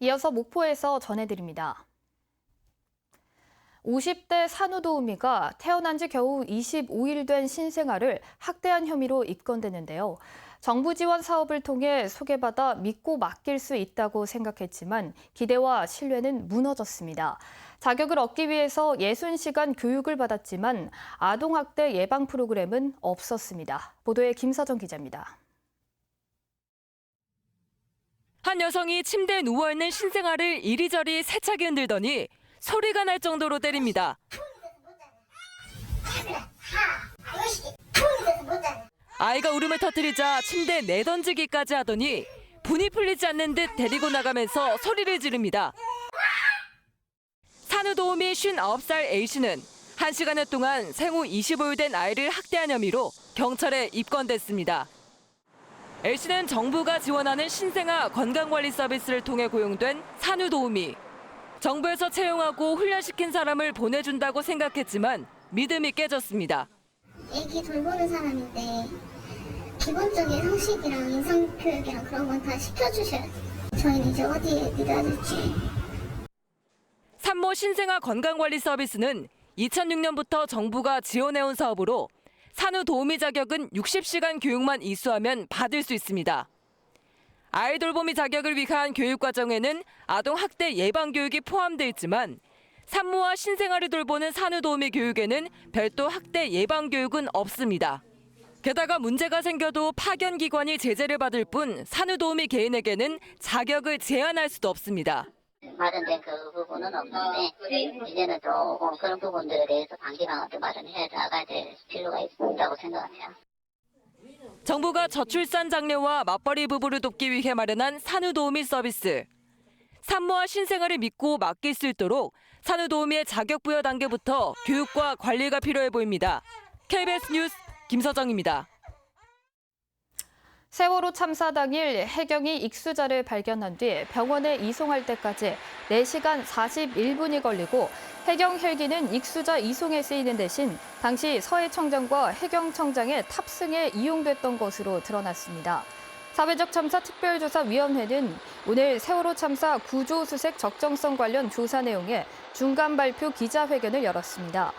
이어서 목포에서 전해드립니다. 50대 산후도우미가 태어난 지 겨우 25일 된 신생아를 학대한 혐의로 입건됐는데요. 정부 지원 사업을 통해 소개받아 믿고 맡길 수 있다고 생각했지만 기대와 신뢰는 무너졌습니다. 자격을 얻기 위해서 60시간 교육을 받았지만 아동학대 예방 프로그램은 없었습니다. 보도에 김서정 기자입니다. 한 여성이 침대에 누워있는 신생아를 이리저리 세차게 흔들더니 소리가 날 정도로 때립니다. 아이가 울음을 터뜨리자 침대에 내던지기까지 하더니 분이 풀리지 않는 듯 데리고 나가면서 소리를 지릅니다. 산후도우미 59살 A씨는 1시간여 동안 생후 25일 된 아이를 학대한 혐의로 경찰에 입건됐습니다. L씨는 정부가 지원하는 신생아 건강관리 서비스를 통해 고용된 산후도우미. 정부에서 채용하고 훈련시킨 사람을 보내준다고 생각했지만 믿음이 깨졌습니다. 애기 돌보는 사람인데 기본적인 상식이랑 인성 교육이랑 그런 건 다 시켜주셔야죠. 저희는 이제 어디에 믿어야 될지 산모 신생아 건강관리 서비스는 2006년부터 정부가 지원해온 사업으로 산후 도우미 자격은 60시간 교육만 이수하면 받을 수 있습니다. 아이 돌보미 자격을 위한 교육 과정에는 아동 학대 예방 교육이 포함돼 있지만 산모와 신생아를 돌보는 산후도우미 교육에는 별도 학대 예방 교육은 없습니다. 게다가 문제가 생겨도 파견 기관이 제재를 받을 뿐 산후도우미 개인에게는 자격을 제한할 수도 없습니다. 마련된 그 부분은 없는데 이제는 또 그런 부분들에 대해서 단기방을 또 마련해 나가야 될 필요가 있다고 생각해요. 정부가 저출산 장려와 맞벌이 부부를 돕기 위해 마련한 산후도우미 서비스. 산모와 신생아를 믿고 맡길 수 있도록 산후도우미의 자격 부여 단계부터 교육과 관리가 필요해 보입니다. KBS 뉴스 김서정입니다. 세월호 참사 당일 해경이 익수자를 발견한 뒤 병원에 이송할 때까지 4시간 41분이 걸리고 해경 헬기는 익수자 이송에 쓰이는 대신 당시 서해청장과 해경청장의 탑승에 이용됐던 것으로 드러났습니다. 사회적 참사 특별조사위원회는 오늘 세월호 참사 구조 수색 적정성 관련 조사 내용의 중간 발표 기자회견을 열었습니다.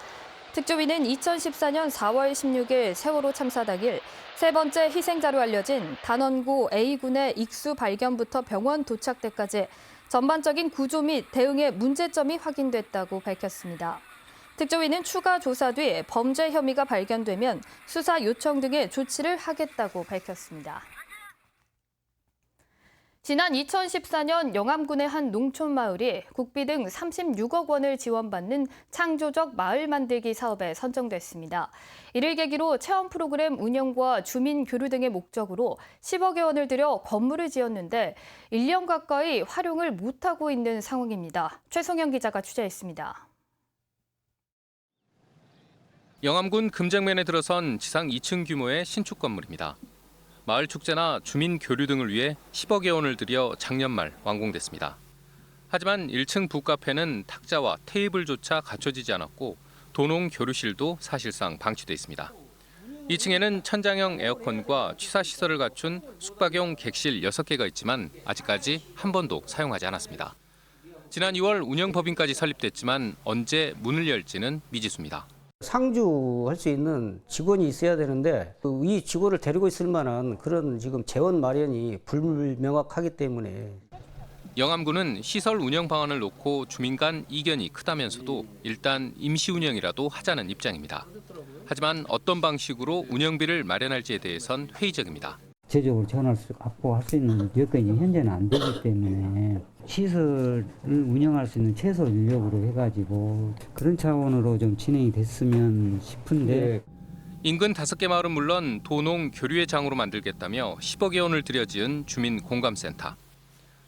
특조위는 2014년 4월 16일 세월호 참사 당일 세 번째 희생자로 알려진 단원고 A군의 익수 발견부터 병원 도착 때까지 전반적인 구조 및 대응의 문제점이 확인됐다고 밝혔습니다. 특조위는 추가 조사 뒤 범죄 혐의가 발견되면 수사 요청 등의 조치를 하겠다고 밝혔습니다. 지난 2014년 영암군의 한 농촌 마을이 국비 등 36억 원을 지원받는 창조적 마을 만들기 사업에 선정됐습니다. 이를 계기로 체험 프로그램 운영과 주민 교류 등의 목적으로 10억여 원을 들여 건물을 지었는데 1년 가까이 활용을 못하고 있는 상황입니다. 최성영 기자가 취재했습니다. 영암군 금장면에 들어선 지상 2층 규모의 신축 건물입니다. 마을 축제나 주민 교류 등을 위해 10억여 원을 들여 작년 말 완공됐습니다. 하지만 1층 북카페는 탁자와 테이블조차 갖춰지지 않았고 도농 교류실도 사실상 방치돼 있습니다. 2층에는 천장형 에어컨과 취사 시설을 갖춘 숙박용 객실 6개가 있지만 아직까지 한 번도 사용하지 않았습니다. 지난 2월 운영법인까지 설립됐지만 언제 문을 열지는 미지수입니다. 상주할 수 있는 직원이 있어야 되는데 그이 직원을 데리고 있을 만한 그런 지금 재원 마련이 불명확하기 때문에 영암군은 시설 운영 방안을 놓고 주민 간 이견이 크다면서도 일단 임시 운영이라도 하자는 입장입니다. 하지만 어떤 방식으로 운영비를 마련할지에 대해선 회의적입니다. 제적으로 전할 수 갖고 할수 있는 여건이 현재는 안 되기 때문에 시설을 운영할 수 있는 최소 인력으로 해가지고 그런 차원으로 좀 진행이 됐으면 싶은데 인근 다섯 개 마을은 물론 도농 교류의 장으로 만들겠다며 10억여 원을 들여 지은 주민 공감센터.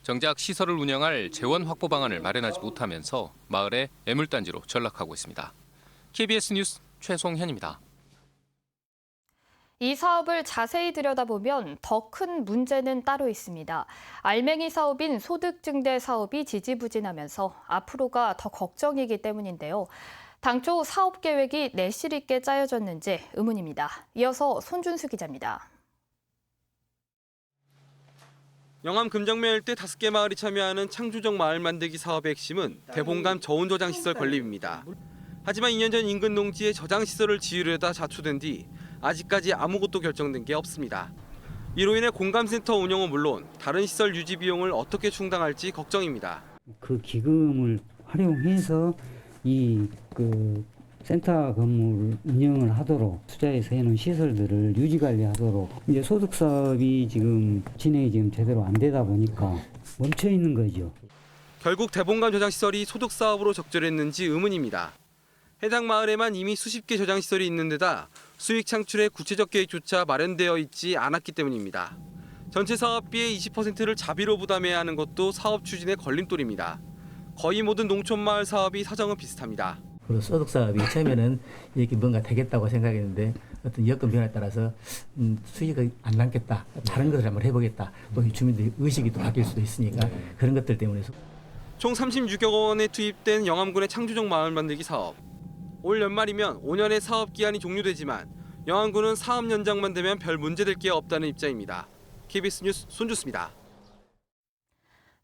정작 시설을 운영할 재원 확보 방안을 마련하지 못하면서 마을의 애물단지로 전락하고 있습니다. KBS 뉴스 최송현입니다. 이 사업을 자세히 들여다보면 더 큰 문제는 따로 있습니다. 알맹이 사업인 소득증대 사업이 지지부진하면서 앞으로가 더 걱정이기 때문인데요. 당초 사업 계획이 내실 있게 짜여졌는지 의문입니다. 이어서 손준수 기자입니다. 영암 금정면 일대 다섯 개 마을이 참여하는 창조적 마을 만들기 사업의 핵심은 대봉감 저온 저장 시설 건립입니다. 하지만 2년 전 인근 농지에 저장 시설을 지으려다 자초된 뒤 아직까지 아무것도 결정된 게 없습니다. 이로 인해 공감센터 운영은 물론 다른 시설 유지 비용을 어떻게 충당할지 걱정입니다. 그 기금을 활용해서 이 그 센터 건물을 운영을 하도록 투자해서 해놓은 시설들을 유지 관리하도록 이제 소득 사업이 지금 진행이 지금 제대로 안 되다 보니까 멈춰 있는 거죠. 결국 대봉감 저장 시설이 소득 사업으로 적절했는지 의문입니다. 해당 마을에만 이미 수십 개 저장 시설이 있는 데다 수익 창출의 구체적 계획조차 마련되어 있지 않았기 때문입니다. 전체 사업비의 20%를 자비로 부담해야 하는 것도 사업 추진의 걸림돌입니다. 거의 모든 농촌 마을 사업이 사정은 비슷합니다. 그리고 소득 사업이 처음에는 이렇게 뭔가 되겠다고 생각했는데 어떤 여건 변화에 따라서 음, 수익이 안 남겠다. 다른 것을 한번 해보겠다. 또이 주민들 의식이 또 바뀔 수도 있으니까 그런 것들 때문에 총 36억 원에 투입된 영암군의 창조적 마을 만들기 사업. 올 연말이면 5년의 사업 기한이 종료되지만 영암군은 사업 연장만 되면 별 문제될 게 없다는 입장입니다. KBS 뉴스 손주스입니다.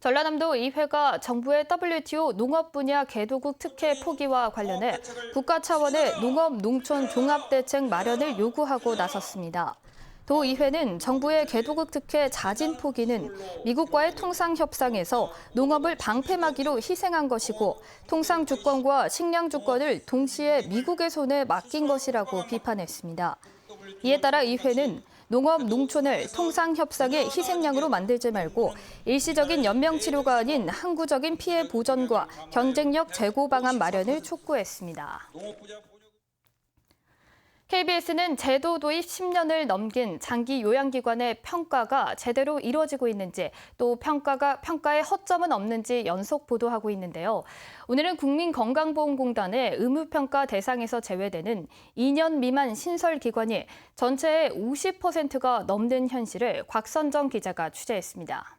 전라남도 의회가 정부의 WTO 농업 분야 개도국 특혜 포기와 관련해 국가 차원의 농업 농촌 종합 대책 마련을 요구하고 나섰습니다. 도 의회는 정부의 개도국 특혜 자진 포기는 미국과의 통상 협상에서 농업을 방패막이로 희생한 것이고 통상 주권과 식량 주권을 동시에 미국의 손에 맡긴 것이라고 비판했습니다. 이에 따라 의회는 농업 농촌을 통상 협상의 희생양으로 만들지 말고 일시적인 연명 치료가 아닌 항구적인 피해 보전과 경쟁력 제고 방안 마련을 촉구했습니다. KBS는 제도 도입 10년을 넘긴 장기 요양기관의 평가가 제대로 이루어지고 있는지 또 평가가 평가에 허점은 없는지 연속 보도하고 있는데요. 오늘은 국민건강보험공단의 의무평가 대상에서 제외되는 2년 미만 신설 기관이 전체의 50%가 넘는 현실을 곽선정 기자가 취재했습니다.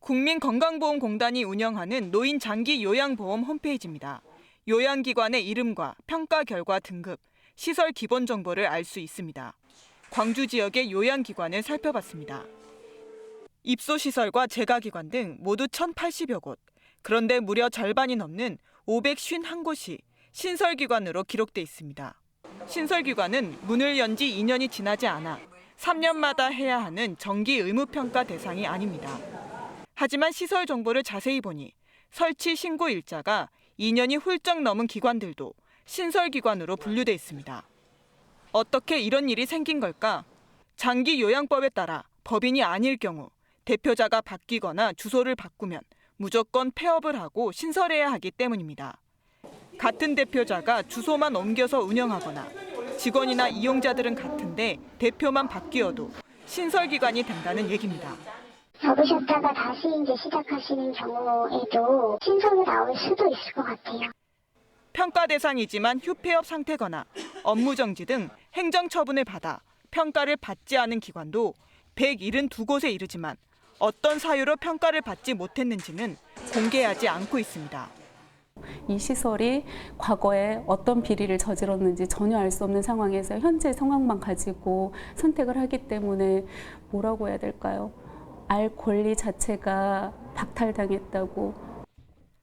국민건강보험공단이 운영하는 노인 장기 요양보험 홈페이지입니다. 요양기관의 이름과 평가 결과 등급, 시설 기본 정보를 알 수 있습니다. 광주 지역의 요양기관을 살펴봤습니다. 입소시설과 재가기관 등 모두 1,080여 곳. 그런데 무려 절반이 넘는 551곳이 신설기관으로 기록돼 있습니다. 신설기관은 문을 연 지 2년이 지나지 않아 3년마다 해야 하는 정기 의무평가 대상이 아닙니다. 하지만 시설 정보를 자세히 보니 설치 신고 일자가 2년이 훌쩍 넘은 기관들도 신설기관으로 분류돼 있습니다. 어떻게 이런 일이 생긴 걸까? 장기 요양법에 따라 법인이 아닐 경우 대표자가 바뀌거나 주소를 바꾸면 무조건 폐업을 하고 신설해야 하기 때문입니다. 같은 대표자가 주소만 옮겨서 운영하거나 직원이나 이용자들은 같은데 대표만 바뀌어도 신설기관이 된다는 얘기입니다. 접으셨다가 다시 이제 시작하시는 경우에도 신속이 나올 수도 있을 것 같아요. 평가 대상이지만 휴폐업 상태거나 업무 정지 등 행정 처분을 받아 평가를 받지 않은 기관도 172곳에 이르지만 어떤 사유로 평가를 받지 못했는지는 공개하지 않고 있습니다. 이 시설이 과거에 어떤 비리를 저질렀는지 전혀 알 수 없는 상황에서 현재 상황만 가지고 선택을 하기 때문에 뭐라고 해야 될까요? 알 권리 자체가 박탈당했다고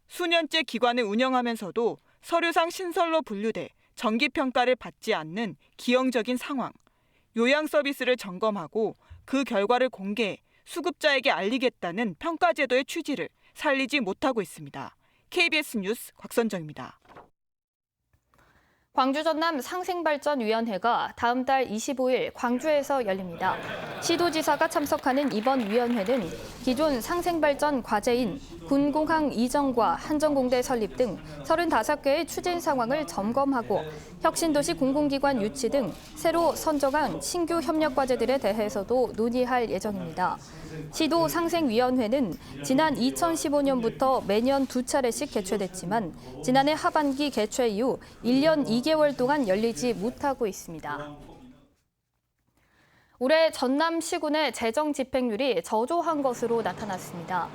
수년째 기관을 운영하면서도 서류상 신설로 분류돼 정기 평가를 받지 않는 기형적인 상황. 요양 서비스를 점검하고 그 결과를 공개해 수급자에게 알리겠다는 평가 제도의 취지를 살리지 못하고 있습니다. KBS 뉴스 곽선정입니다. 광주 전남 상생발전위원회가 다음 달 25일 광주에서 열립니다. 시도지사가 참석하는 이번 위원회는 기존 상생발전 과제인 군공항 이전과 한전공대 설립 등 35개의 추진 상황을 점검하고 혁신도시 공공기관 유치 등 새로 선정한 신규 협력 과제들에 대해서도 논의할 예정입니다. 시도 상생위원회는 지난 2015년부터 매년 두 차례씩 개최됐지만 지난해 하반기 개최 이후 1년 2개월 동안 열리지 못하고 있습니다. 올해 전남 시군의 재정 집행률이 저조한 것으로 나타났습니다.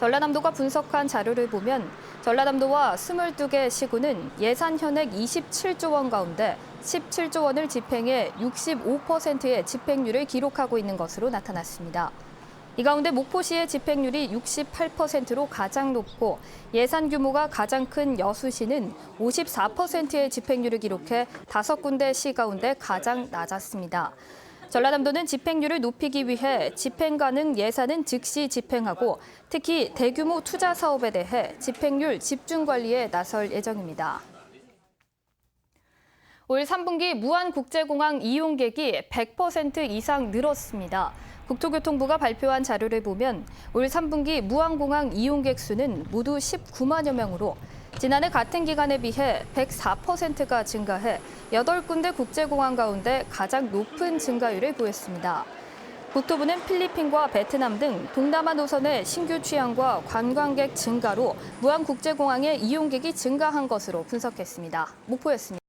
전라남도가 분석한 자료를 보면 전라남도와 22개 시군은 예산 현액 27조 원 가운데 17조 원을 집행해 65%의 집행률을 기록하고 있는 것으로 나타났습니다. 이 가운데 목포시의 집행률이 68%로 가장 높고 예산 규모가 가장 큰 여수시는 54%의 집행률을 기록해 다섯 군데 시 가운데 가장 낮았습니다. 전라남도는 집행률을 높이기 위해 집행 가능 예산은 즉시 집행하고 특히 대규모 투자 사업에 대해 집행률 집중 관리에 나설 예정입니다. 올 3분기 무안국제공항 이용객이 100% 이상 늘었습니다. 국토교통부가 발표한 자료를 보면 올 3분기 무안공항 이용객 수는 모두 19만여 명으로 지난해 같은 기간에 비해 104%가 증가해 8군데 국제공항 가운데 가장 높은 증가율을 보였습니다. 국토부는 필리핀과 베트남 등 동남아 노선의 신규 취항과 관광객 증가로 무안국제공항의 이용객이 증가한 것으로 분석했습니다. 목포였습니다.